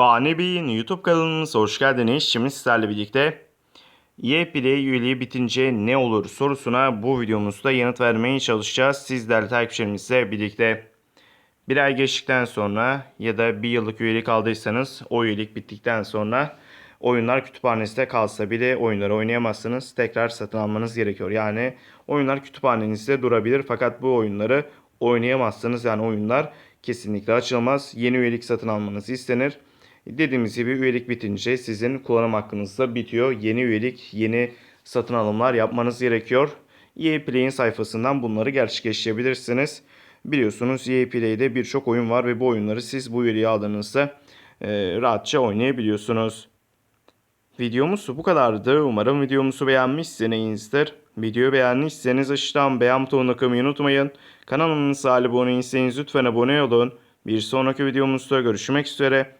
Fani Bey'in YouTube kanalımıza hoş geldiniz. Şimdi sizlerle birlikte YPL üyeliği bitince ne olur sorusuna bu videomuzda yanıt vermeye çalışacağız. Sizlerle takipçilerimizle birlikte bir ay geçtikten sonra ya da bir yıllık üyelik aldıysanız o üyelik bittikten sonra oyunlar kütüphanenizde kalsa bile oyunları oynayamazsınız. Tekrar satın almanız gerekiyor. Yani oyunlar kütüphanenizde durabilir fakat bu oyunları oynayamazsınız. Yani oyunlar kesinlikle açılmaz. Yeni üyelik satın almanız istenir. Dediğimiz gibi üyelik bitince sizin kullanım hakkınız da bitiyor. Yeni üyelik, yeni satın alımlar yapmanız gerekiyor. EA Play'in sayfasından bunları gerçekleştirebilirsiniz. Biliyorsunuz EA Play'de birçok oyun var ve bu oyunları siz bu üyeliği aldığınızda e, rahatça oynayabiliyorsunuz. Videomuz bu kadardı. Umarım videomuzu beğenmişsinizdir. Videoyu beğendiyseniz aşağıdan beğen butonuna kılmayı unutmayın. Kanalımıza abone değilseniz lütfen abone olun. Bir sonraki videomuzda görüşmek üzere.